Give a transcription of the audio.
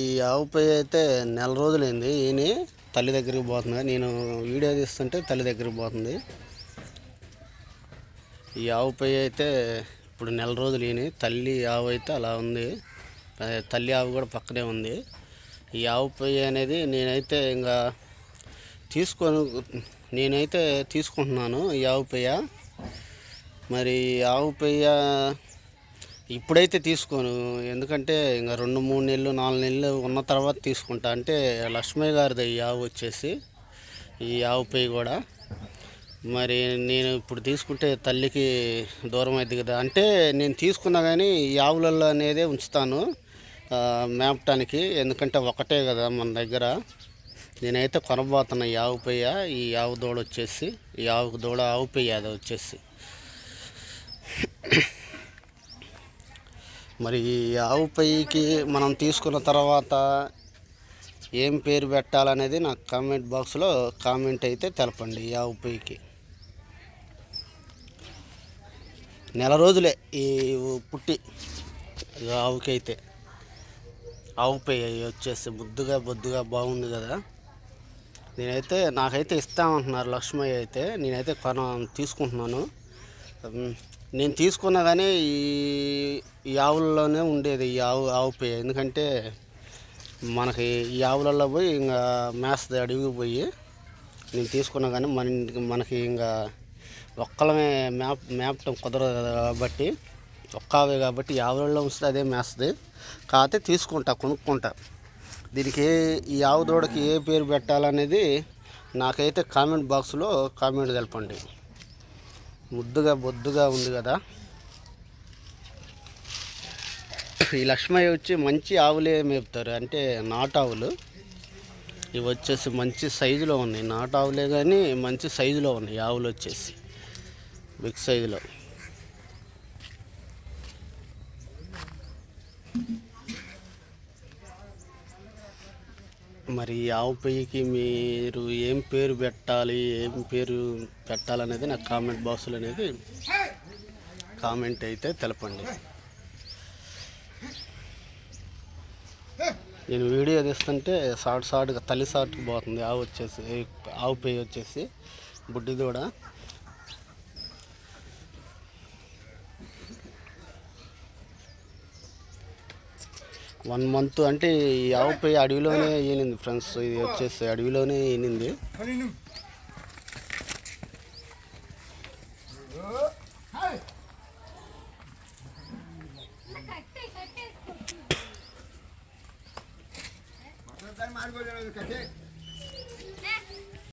ఈ ఆవు పై అయితే నెల రోజులైంది. ఈయన తల్లి దగ్గరికి పోతుంది నేను వీడియో తీస్తుంటే తల్లి దగ్గరికి పోతుంది. ఈ ఆవు పై అయితే ఇప్పుడు నెల రోజులు ఈయన. తల్లి ఆవు అయితే అలా ఉంది. తల్లి ఆవు కూడా పక్కనే ఉంది. ఈ ఆవు పై అనేది నేనైతే ఇంకా తీసుకొని నేనైతే తీసుకుంటున్నాను ఈ ఆవు పెయ్య మరి ఆవు పెయ్య ఇప్పుడైతే తీసుకోను. ఎందుకంటే ఇంకా రెండు మూడు నెలలు నాలుగు నెలలు ఉన్న తర్వాత తీసుకుంటా. అంటే లక్ష్మయ్య గారిది ఈ ఆవు వచ్చేసి ఈ ఆవు పెయ్యి కూడా. మరి నేను ఇప్పుడు తీసుకుంటే తల్లికి దూరం అయింది కదా. అంటే నేను తీసుకున్నా కానీ ఈ ఆవులలో అనేదే ఉంచుతాను మేపటానికి. ఎందుకంటే ఒకటే కదా మన దగ్గర. నేనైతే కొనబోతున్నా ఈ ఆవు పెయ్య ఈ ఆవు దూడ వచ్చేసి ఈ ఆవు దూడ ఆవు పెయ్య అది వచ్చేసి. మరి ఈ ఆవు పైకి మనం తీసుకున్న తర్వాత ఏం పేరు పెట్టాలనేది నాకు కామెంట్ బాక్స్లో కామెంట్ అయితే తెలపండి ఈ ఆవు పైకి. నెల రోజులే ఈ పుట్టి ఆవుకి అయితే ఆవు పై వచ్చేసి ముద్దుగా బొద్దుగా బాగుంది కదా. నేనైతే నాకైతే ఇస్తామంటున్నారు లక్ష్మయ్య అయితే. నేనైతే కొన తీసుకుంటున్నాను. నేను తీసుకున్నా కానీ ఈ ఈ ఆవులలోనే ఉండేది ఈ ఆవు ఆవు పే ఎందుకంటే మనకి ఈ ఆవులలో పోయి ఇంకా మేస్తది అడిగి పోయి నేను తీసుకున్నా కానీ మన ఇంటికి మనకి ఇంకా ఒక్కలమే మేప మేపటం కుదరదు కదా కాబట్టి ఒక్కవే కాబట్టి ఆవులలో ఉంచితే అదే మేస్తుంది కాకపోతే తీసుకుంటా కొనుక్కుంటా. దీనికి ఏ- ఈ ఆవు దూడకి ఏ పేరు పెట్టాలనేది నాకైతే కామెంట్ బాక్స్లో కామెంట్ తెలపండి. ముద్దుగా బొద్దుగా ఉంది కదా. ఈ లక్ష్మయ్య వచ్చి మంచి ఆవులే మేపుతారు. అంటే నాటు ఆవులు. ఇవి వచ్చేసి మంచి సైజులో ఉన్నాయి. నాటు ఆవులే కానీ మంచి సైజులో ఉన్నాయి. ఈ ఆవులు వచ్చేసి బిగ్ సైజులో. మరి ఈ ఆవు పొయ్యికి మీరు ఏం పేరు పెట్టాలి? ఏం పేరు పెట్టాలనేది నాకు కామెంట్ బాక్స్లో అనేది కామెంట్ అయితే తెలపండి. నేను వీడియో తీస్తుంటే షార్ట్ షార్ట్గా తల్లి షార్ట్కి పోతుంది ఆవు వచ్చేసి ఆవు పేయ్ వచ్చేసి బుడ్డి దూడ వన్ మంత్ అంటే ఈ ఆవు పెయ్యి అడవిలోనే ఈనింది ఫ్రెండ్స్ ఇది వచ్చేసి అడవిలోనే ఈనింది. Algo de la educación.